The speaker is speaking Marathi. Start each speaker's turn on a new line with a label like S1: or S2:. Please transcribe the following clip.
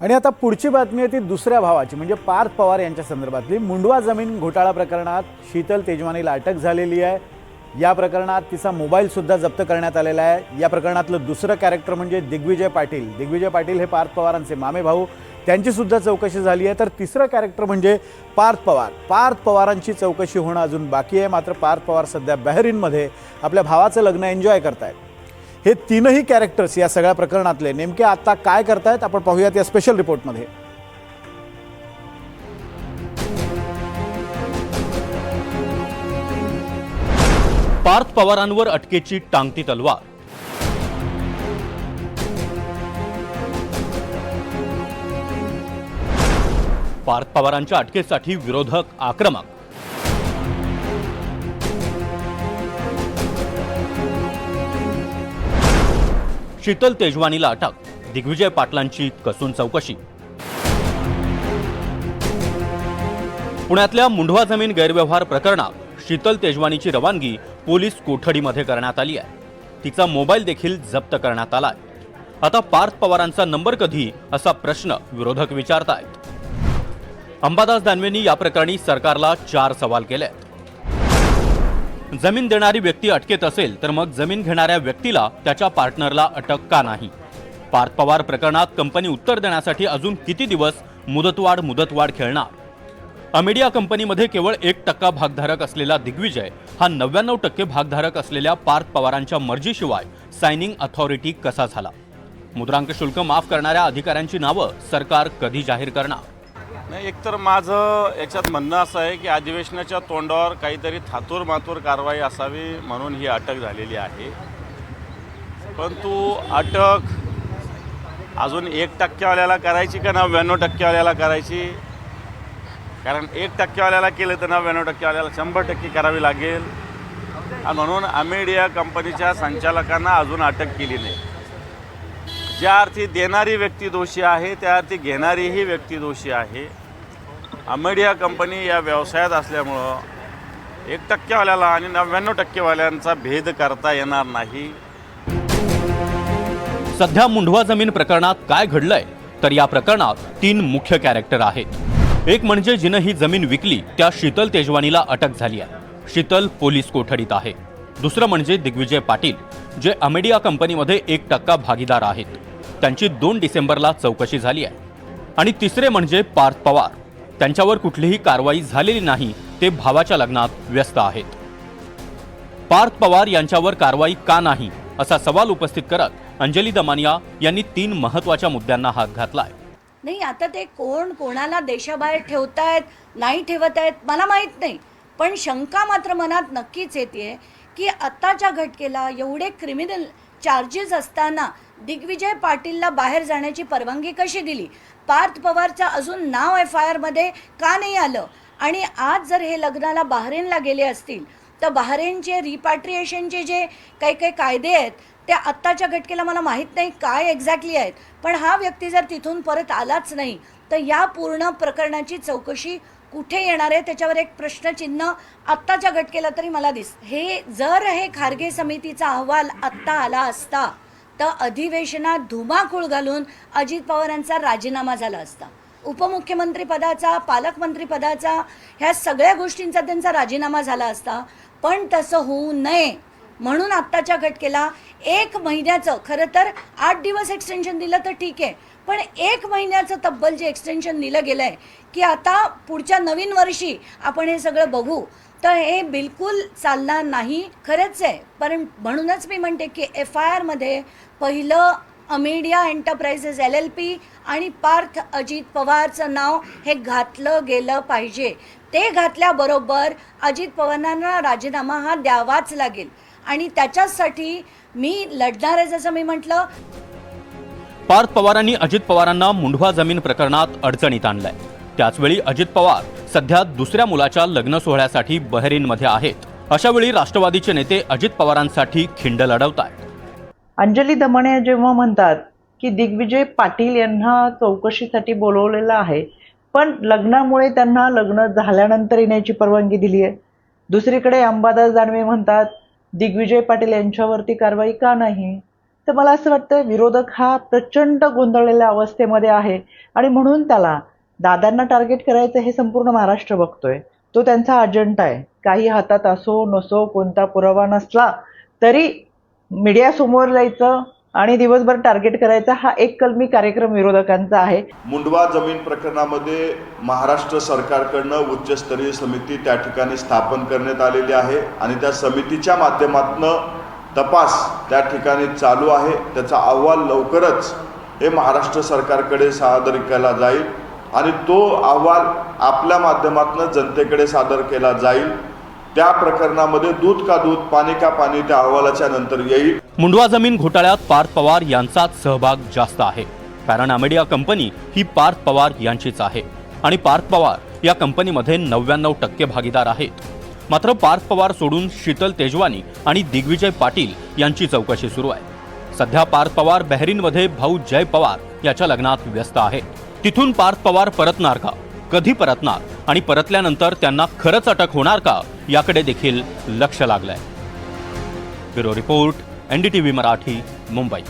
S1: आणि आता पुढची बातमी आहे ती दुसऱ्या भावाची म्हणजे पार्थ पवार यांच्या संदर्भातली. मुंडवा जमीन घोटाळा प्रकरणात शीतल तेजवानीला अटक झालेली आहे. या प्रकरणात तिचा मोबाईलसुद्धा जप्त करण्यात आलेला आहे. या प्रकरणातलं दुसरं कॅरेक्टर म्हणजे दिग्विजय पाटील. दिग्विजय पाटील हे पार्थ पवारांचे मामे भाऊ. त्यांचीसुद्धा चौकशी झाली आहे. तर तिसरं कॅरेक्टर म्हणजे पार्थ पवार. पार्थ पवारांची चौकशी होणं अजून बाकी आहे. मात्र पार्थ पवार सध्या बहरीनमध्ये आपल्या भावाचं लग्न एन्जॉय करतायत. हे तीनही कॅरेक्टर्स या सगळ्या प्रकरणातले नेमके आता काय करतायत? आपण पाहूयात या स्पेशल रिपोर्टमध्ये
S2: पार्थ पवारांवर अटकेची टांगती तलवार. पार्थ पवारांच्या अटकेसाठी विरोधक आक्रमक. शीतल तेजवानीला अटक. दिग्विजय पाटलांची कसून चौकशी. पुण्यातल्या मुंढवा जमीन गैरव्यवहार प्रकरणात शीतल तेजवानीची रवानगी पोलीस कोठडीमध्ये करण्यात आली आहे. तिचा मोबाईल देखील जप्त करण्यात आला आहे आता पार्थ पवारांचा नंबर कधी असा प्रश्न विरोधक विचारतायत. अंबादास दानवेंनी या प्रकरणी सरकारला चार सवाल केले आहेत जमीन देणारी व्यक्ती अटकेत असेल तर मग जमीन घेणाऱ्या व्यक्तीला त्याच्या पार्टनरला अटक का नाही? पार्थ पवार प्रकरणात कंपनी उत्तर देण्यासाठी अजून किती दिवस मुदतवाढ मुदतवाढ खेळणार? अमेडिया कंपनीमध्ये केवळ एक टक्का भागधारक असलेला दिग्विजय हा नव्याण्णव टक्के भागधारक असलेल्या पार्थ पवारांच्या मर्जीशिवाय सायनिंग अथॉरिटी कसा झाला? मुद्रांक शुल्क माफ करणाऱ्या अधिकाऱ्यांची नावं सरकार कधी जाहीर करणार?
S3: नाही एकतर माझं याच्यात म्हणणं असं आहे की अधिवेशनाच्या तोंडावर काहीतरी थातूर मातूर कारवाई असावी म्हणून ही अटक झालेली आहे. परंतु अटक अजून एक टक्केवाल्याला करायची का नव्याण्णव टक्केवाल्याला करायची? कारण एक टक्केवाल्याला केलं तर नव्याण्णव टक्केवाल्याला शंभर टक्के करावी लागेल. आणि म्हणून अमेडिया कंपनीच्या संचालकांना अजून अटक केली नाही. ज्या अर्थी देणारी व्यक्ती दोषी आहे त्या अर्थी घेणारीही व्यक्ती दोषी आहे. अमेडिया कंपनी या व्यवसायात असल्यामुळं एक टक्केवाल्याला आणि नव्याण्णव टक्केवाल्यांचा भेद करता येणार नाही.
S2: सध्या मुंढवा जमीन प्रकरणात काय घडलंय? तर या प्रकरणात तीन मुख्य कॅरेक्टर आहेत. एक म्हणजे जिनं ही जमीन विकली त्या शीतल तेजवानीला अटक झाली आहे. शीतल पोलीस कोठडीत आहे. दुसरं म्हणजे दिग्विजय पाटील जे अमेडिया कंपनीमध्ये एक टक्का भागीदार आहेत. त्यांची दोन डिसेंबरला चौकशी झाली आहे. आणि तिसरे म्हणजे पार्थ पवार त्यांच्यावर कुठलीही कारवाई झालेली नाही ते भावाच्या लग्नात व्यस्त आहेत. पार्थ पवार यांच्यावर कारवाई का नाही असा सवाल उपस्थित करत अंजली दमानिया यांनी तीन महत्त्वाच्या मुद्द्यांना हात घातलाय.
S4: नाही आता ते कोण कोणाला देशाबाहेर ठेवतायत नाही ठेवत आहेत मला माहीत नाही. पण शंका मात्र मनात नक्कीच येते की आत्ताच्या घटकेला एवढे क्रिमिनल चार्जेस असताना दिग्विजय पाटीलला बाहेर जाण्याची परवानगी कशी दिली? पार्थ पवारचं अजून नाव एफ आय आरमध्ये का नाही आलं? आणि आज जर हे लग्नाला बहरेनला गेले असतील तर बहरेनचे रिपॅट्रिएशनचे जे काही काही कायदे आहेत त्या आत्ताच्या घटकेला मला माहीत नाही काय एक्झॅक्टली आहेत. पण हा व्यक्ती जर तिथून परत आलाच नाही तर या पूर्ण प्रकरणाची चौकशी कुठे येणार आहे? त्याच्यावर एक प्रश्नचिन्ह आत्ताच्या घटकेला तरी मला दिस हे जर हे खारगे समितीचा अहवाल आत्ता आला असता तर अधिवेशनात धुमाकूळ घालून अजित पवारांचा राजीनामा झाला असता. उपमुख्यमंत्री पदाचा पालकमंत्री पदाचा ह्या सगळ्या गोष्टींचा त्यांचा राजीनामा झाला असता. पण तसं होऊ नये म्हणून आत्ताच्या घटकेला एक महिन्याचं खरं तर आठ दिवस एक्सटेन्शन दिलं तर ठीक आहे. पण एक महिन्याचं तब्बल जे एक्सटेन्शन दिलं गेलं आहे की आता पुढच्या नवीन वर्षी आपण हे सगळं बघू. तर हे बिलकुल चालणार नाही खरंच आहे. पण म्हणूनच मी म्हणते की एफ आय आरमध्ये पहिलं Amadea enterprises L L P आणि पार्थ अजित पवारचं नाव हे घातलं गेलं पाहिजे. ते घातल्याबरोबर अजित पवारांना राजीनामा हा द्यावाच लागेल. आणि त्याच्यासाठी मी लढणार आहे जसं मी म्हटलं.
S2: पार्थ पवारांनी अजित पवारांना मुंढवा जमीन प्रकरणात अडचणीत आणलंय. त्याचवेळी अजित पवार सध्या दुसऱ्या मुलाच्या लग्न सोहळ्यासाठी बहरीनमध्ये आहेत. अशावेळी राष्ट्रवादीचे नेते अजित पवारांसाठी खिंड लढवत आहेत
S5: अंजली दमणे जेव्हा म्हणतात की दिग्विजय पाटील यांना चौकशीसाठी बोलवलेलं आहे पण लग्नामुळे त्यांना लग्न झाल्यानंतर येण्याची परवानगी दिली आहे दुसरीकडे अंबादास दानवे म्हणतात दिग्विजय पाटील यांच्यावरती कारवाई का नाही? तर मला असं वाटतं विरोधक हा प्रचंड गोंधळलेल्या अवस्थेमध्ये आहे आणि म्हणून त्याला दादांना टार्गेट करायचं हे संपूर्ण महाराष्ट्र बघतोय. तो त्यांचा अजेंडा आहे. काही हातात असो नसो कोणता पुरावा नसला तरी मीडियासमोर जायचं आणि दिवसभर टार्गेट करायचा हा एक कलमी कार्यक्रम विरोधकांचा आहे.
S6: मुंडवा जमीन प्रकरणामध्ये महाराष्ट्र सरकारकडनं उच्चस्तरीय समिती त्या ठिकाणी स्थापन करण्यात आलेली आहे आणि त्या समितीच्या माध्यमातून तपास त्या ठिकाणी चालू आहे. त्याचा अहवाल लवकरच हे महाराष्ट्र सरकारकडे सादर केला जाईल. आणि तो अहवाल आपल्या माध्यमातून जनतेकडे सादर केला जाईल. त्या प्रकरणामध्ये दूध का दूध पाणी का पाणी त्या अहवालाच्या नंतर येईल.
S2: मुंडवा जमीन घोटाळ्यात पार्थ पवार यांचाच सहभाग जास्त आहे. कारण मीडिया कंपनी ही पार्थ पवार यांचीच आहे. आणि पार्थ पवार या कंपनीमध्ये नव्याण्णव टक्के भागीदार आहेत. मात्र पार्थ पवार सोडून शीतल तेजवानी आणि दिग्विजय पाटील यांची चौकशी सुरू आहे. सध्या पार्थ पवार बहरीनमध्ये भाऊ जय पवार याच्या लग्नात व्यस्त आहे. तिथून पार्थ पवार परतणार का? कधी परतणार? आणि परतल्यानंतर त्यांना खरंच अटक होणार का? याकडे देखील लक्ष लागलंय. Bureau report NDTV Marathi Mumbai.